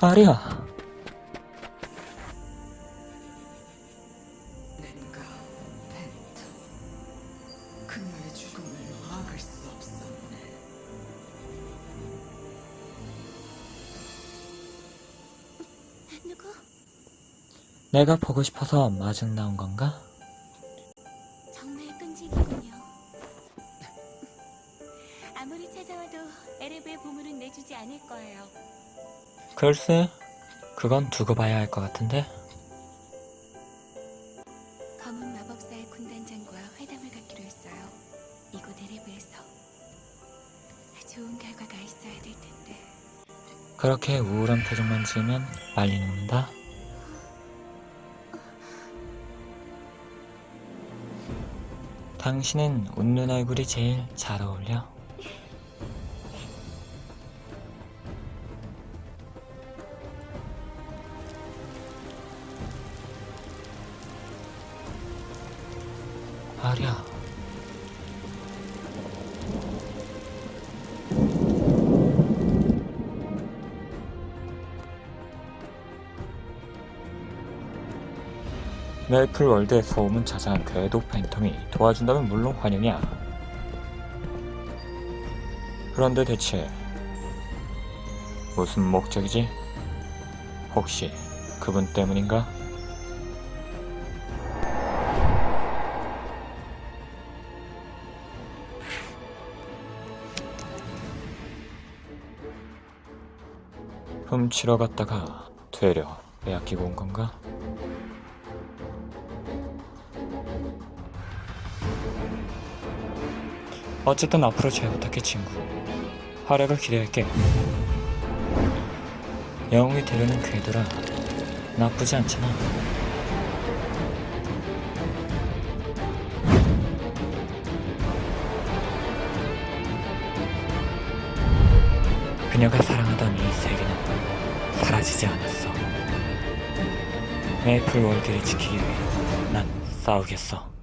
아리야. 없었네 누구? 내가 보고 싶어서 마중 나온 건가? 아무리 찾아와도 에레브의 보물은 내주지 않을 거예요. 글쎄, 그건 두고 봐야 할 것 같은데. 검은 마법사의 군단장과 회담을 갖기로 했어요. 이곳 에레브에서 좋은 결과가 있어야 될 텐데. 그렇게 우울한 표정만 지으면 빨리 녹는다. 당신은 웃는 얼굴이 제일 잘 어울려. 아리야. 메이플 월드의 소음은 자자한 궤도 팬텀이 도와준다면 물론 환영이야. 그런데 대체 무슨 목적이지? 혹시 그분 때문인가? 훔치러 갔다가 되려 빼앗기고 온 건가? 어쨌든 앞으로 잘 부탁해 친구. 활약을 기대할게. 영웅이 되려는 궤도라 나쁘지 않잖아. 그녀가 사랑하던 이 세계는 사라지지 않았어. 메이플 월드를 지키기 위해 난 싸우겠어